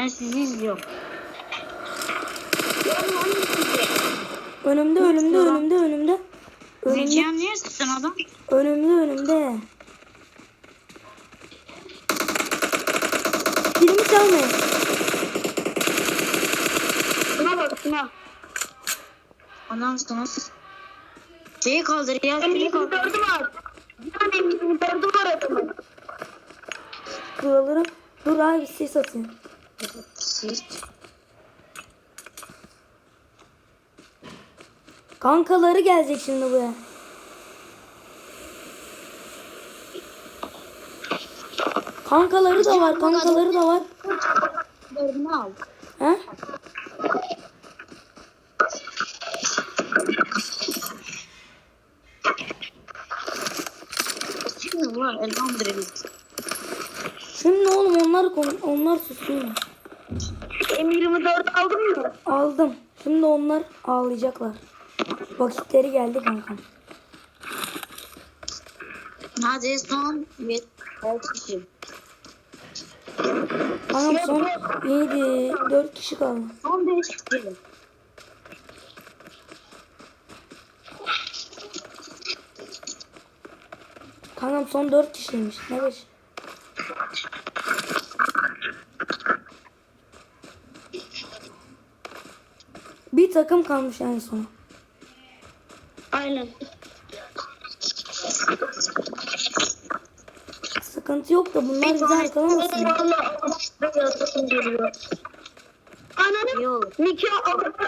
Ben sizi izliyorum. Önümde önümde önümde önümde. Önümde Zecihan niye sıktın adam? önümde önümde. Kilimi çalmayın. Şuna bak şuna. Adam sana Şeyi kaldır ya. Benim Şeyi kaldır. 24'ü var. Bir tane 24'ü var adamın. Buraları. Dur abi ses atayım. Siz. Kankaları gelecek şimdi buraya. Kankaları da var, kankaları da var. Dördünü al. He? Şimdi var elhamdülillah. Şimdi oğlum onlar onlar susuyor. M24 aldın mı? Aldım. Şimdi onlar ağlayacaklar. Vakitleri geldi kankam. Hadi son bir altı kişi. Kankam son 7 4 kişi kaldı. Son beş kişi. Kankam son 4 kişiymiş. Ne beş? Bir takım kalmış en sona. Aynen. Sıkıntı yok da bunlar bizi arkalamasın. Valla yazısın geliyor. Ananı nikah alıp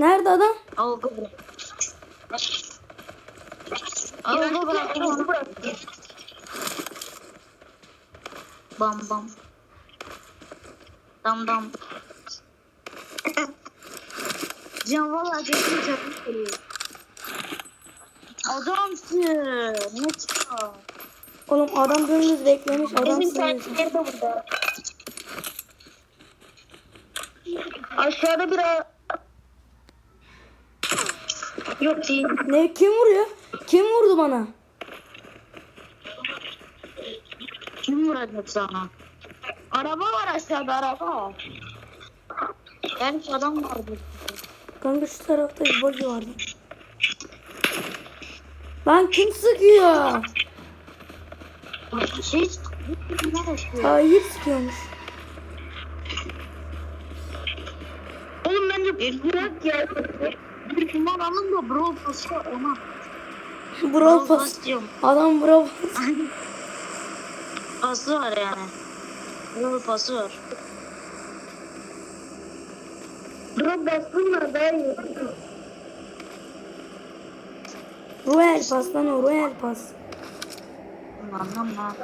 Nerede adam? Algı bırak. Algı bırak. Bam bam. Dam dam. Can valla geçmiş canım geliyor. Adamsın. Ne çıkıyor? Oğlum adam dönümüz beklemiş. Adam Bizim saatleri de burada. Aşağıda bir a- Yok değil. Ne kim vuruyor? Kim vurdu bana? Kim vuracak sana? Araba var aşağıda araba. Belki adam vardı. Kanka şu tarafta bir buggy vardı. Lan kim sıkıyor? Şey? Hayır sıkıyormuş. Oğlum bence bırak ya. Bir kumar alın da bro pası ona. Bravo pas. diyorum. Adam bravo pas. Pası var yani. Bro pası var. Daha iyi. Royal pas lan o Royal pas. Anlam lan.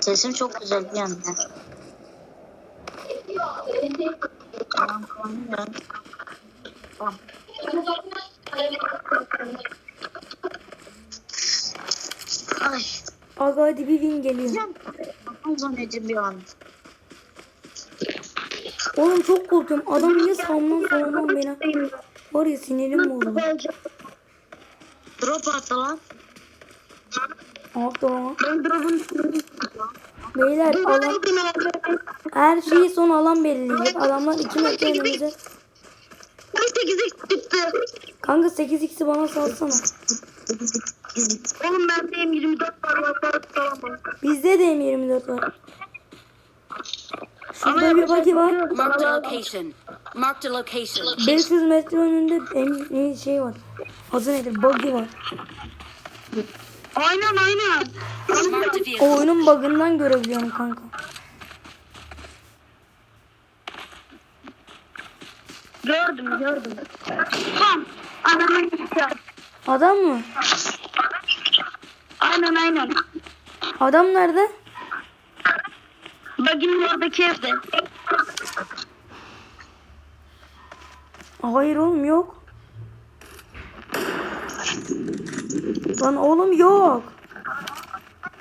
Sesim çok güzel bir anda. Tamam tamam ya. Tamam. Ay. Aga hadi bir win geliyor. Zannedeceğim bir an. Oğlum çok korkuyorum. Adam niye sağımdan solumdan beni. Var ya sinirim bozuldu. Drop attı lan. Altta lan. Ben drop'un Beyler alan, her şeyi son alan belirleyecek. Adamlar 2 metre önümüze. 18'e çıktı. Kanka 8x'i bana salsana. Oğlum bende M24 var. Bizde de M24 var. Şurada bir buggy var. Marked a location. Marked a location. 500 metre önünde ne şey var. Adı nedir? Buggy var. Aynen aynen. O oyunun bug'ından görebiliyorum kanka. Gördüm gördüm. Tam. Adamın. Adam mı? Aynen aynen. Adam nerede? Baginin oradaki evde. Hayır oğlum yok. Lan oğlum yok.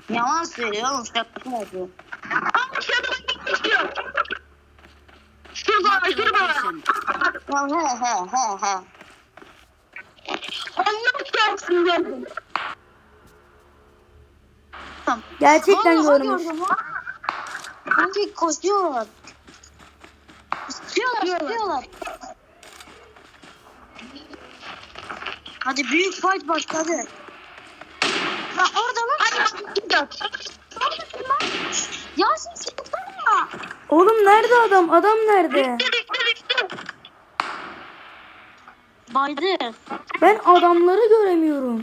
Yalan söylüyor oğlum şaka yapıyor. Ama şurada. Şurada Marked a şurada. location. Ya he he he he. Allah gelsin gördüm. Gerçekten görmüş. gördüm lan. Sanki koşuyorlar. Sıkıyorlar, sıkıyorlar. Hadi büyük fight başladı. Ya orada lan. Hadi Yasin sıkıntına. Oğlum nerede adam? Adam nerede? Baydı. Ben adamları göremiyorum.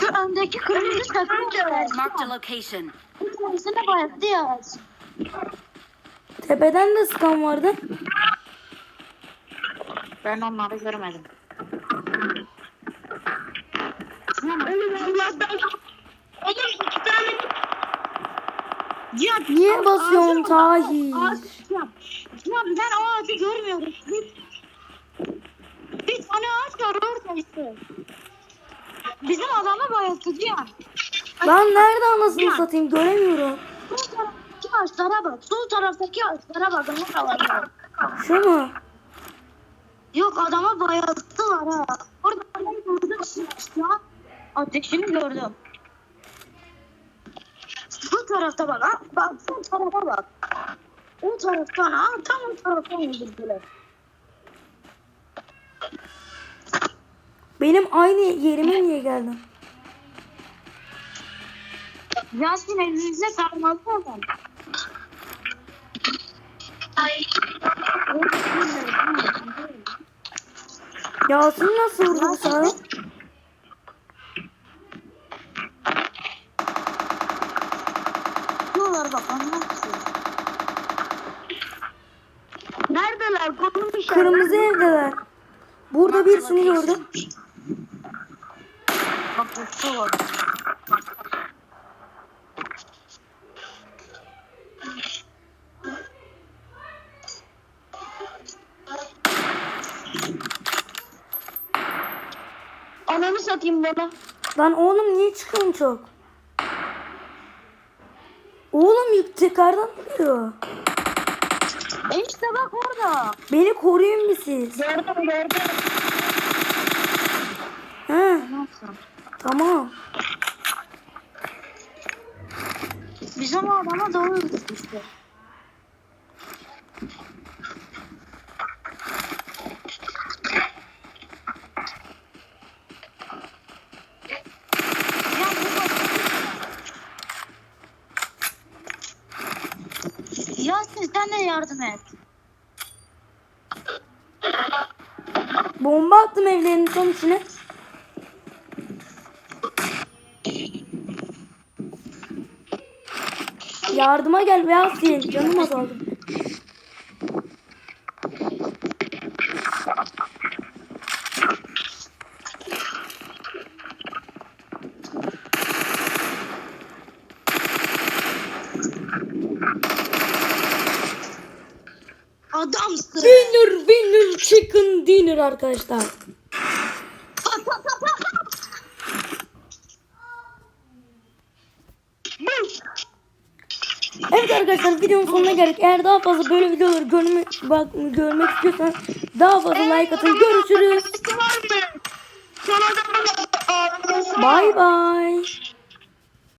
Şu öndeki kırmızı takım Marked a location. Bir tanesine bayıldı ya. Tepeden de sıkan vardı. Ben onları görmedim. Cihat, Niye basıyorsun Tahir? Cihat, Cihat ben o ağacı görmüyorum. Bir, bir tane ağaç var orada işte. Bizim adamı bayılttı Cihat. Lan nerede anasını satayım göremiyorum. Sol ağaçlara bak. Sol taraftaki ağaçlara bak. Onlar var. Şu mu? Yok adama bayılttılar ha. Orada gördüm ya. Ateşini gördüm. Bu tarafta bak. Ha? Bak sol tarafa bak. O taraftan ha. Tam o taraftan öldürdüler. Benim aynı yerime niye geldin? Yasin elinize sarmalı adam. Yasin nasıl vurdu sana? Diyorlar bak anlatsın. Neredeler? Konum işareti. Kırmızı evdeler. Burada birisini gördüm. Bak bu satayım bana. Lan oğlum niye çıkıyorsun çok? Oğlum yük tekrardan vuruyor. E işte bak orada. Beni koruyun bir siz. Gördüm gördüm. He Nasıl? tamam. Bizim adama doğru işte. Ya bu bak- Yasin sen de yardım et. Bomba attım evlerin son içine. Yardıma gel Yasin. Canım azaldı. Adamsın. Winner winner chicken dinner arkadaşlar. Evet arkadaşlar videonun sonuna geldik. Eğer daha fazla böyle videoları görme, bak, görmek istiyorsanız daha fazla like atın. Görüşürüz. Bye bye.